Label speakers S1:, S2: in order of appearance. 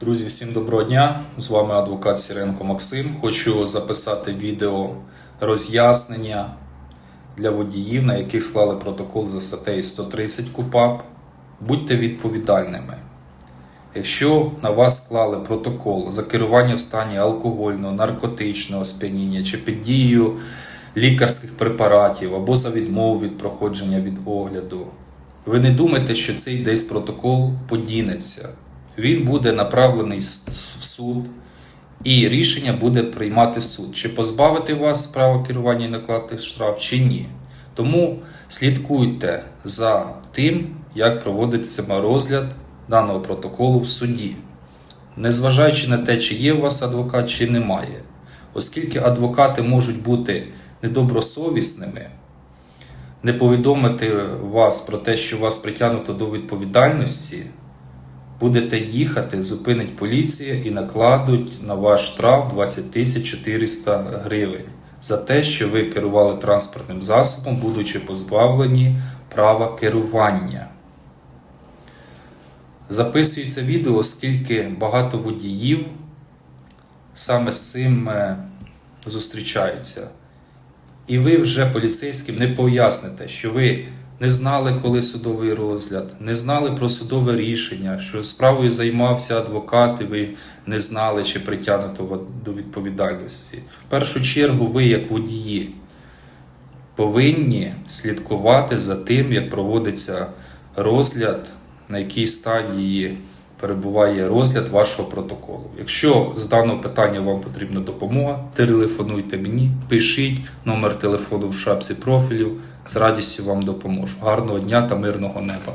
S1: Друзі, всім доброго дня! З вами адвокат Сіренко Максим. Хочу записати відео роз'яснення для водіїв, на яких склали протокол за статтею 130 КУПАП. Будьте відповідальними. Якщо на вас склали протокол за керування в стані алкогольного, наркотичного сп'яніння чи під дією лікарських препаратів або за відмову від проходження від огляду, ви не думайте, що цей десь протокол подінеться. Він буде направлений в суд, і рішення буде приймати суд, чи позбавити вас права керування і наклати штраф, чи ні. Тому слідкуйте за тим, як проводиться розгляд даного протоколу в суді, незважаючи на те, чи є у вас адвокат, чи немає. Оскільки адвокати можуть бути недобросовісними, не повідомити вас про те, що вас притягнуто до відповідальності, будете їхати, зупинить поліція і накладуть на ваш штраф 20 400 гривень за те, що ви керували транспортним засобом, будучи позбавлені права керування. Записується відео, оскільки багато водіїв саме з цим е, зустрічаються. І ви вже поліцейським не поясните, що ви не знали, коли судовий розгляд, не знали про судове рішення, що справою займався адвокат, і ви не знали, чи притягнуто до відповідальності. В першу чергу, ви, як водії, повинні слідкувати за тим, як проводиться розгляд, на якій стадії перебуває розгляд вашого протоколу. Якщо з даного питання вам потрібна допомога, телефонуйте мені, пишіть номер телефону в шапці профілю. З радістю вам допоможу. Гарного дня та мирного неба!